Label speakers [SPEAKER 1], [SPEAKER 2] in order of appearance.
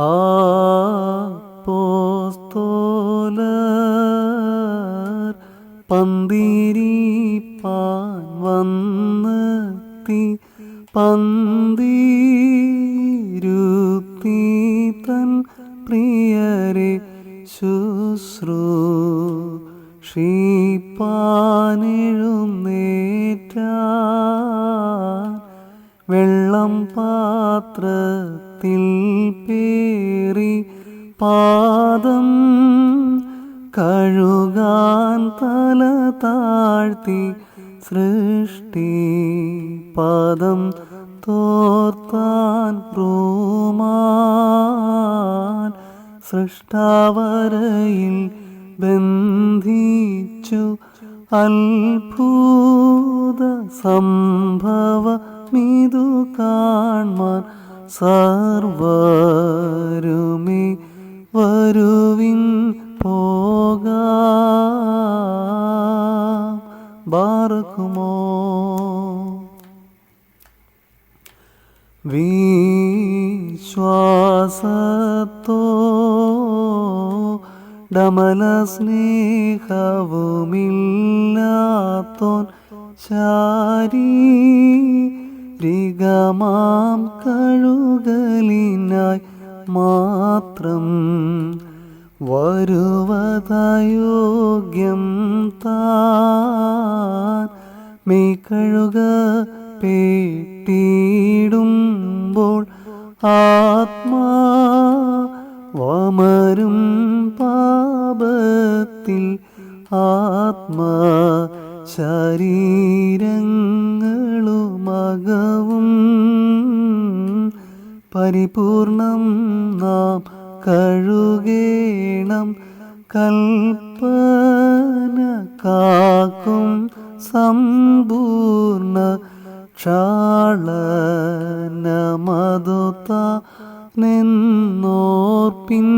[SPEAKER 1] ആപ്പോസ്തോലർ പന്തിരിപ്പാൻ വന്നെത്തി പന്തിരുത്തി തൻ പ്രിയരെ ശുശ്രൂഷിപ്പാനെഴുന്നേറ്റാൻ വെള്ളം പാത്രത്തിൽ പേറി പാദം കഴുകാൻ തല താഴ്ത്തി സൃഷ്ടി പദം തോർത്താൻ പ്രോമാൻ സൃഷ്ടാവരയിൽ ബന്ധിച്ചു അത്ഭുത സംഭവമിതു കാൺമാൻ സർവരുമി വരുവിൻ പോക. ബാർക്കുമോ വിശ്വാസത്തോ ഡമല സ്നേഹവുമില്ലാത്തോൻ ശാരീരികമാം കഴുകലിനായി മാത്രം വരുവതയോഗ്യം താൻ മേ കഴുക പേട്ടിടുമ്പോൾ ആത്മാ വമരും പാപത്തിൽ ആത്മാ ശരീരങ്ങളുമകവും പരിപൂർണം നാം കഴുകേണം കൽപ്പന കാക്കും സമ്പൂർണ ക്ഷാളനമതുത്ത നിന്നോർപ്പിൻ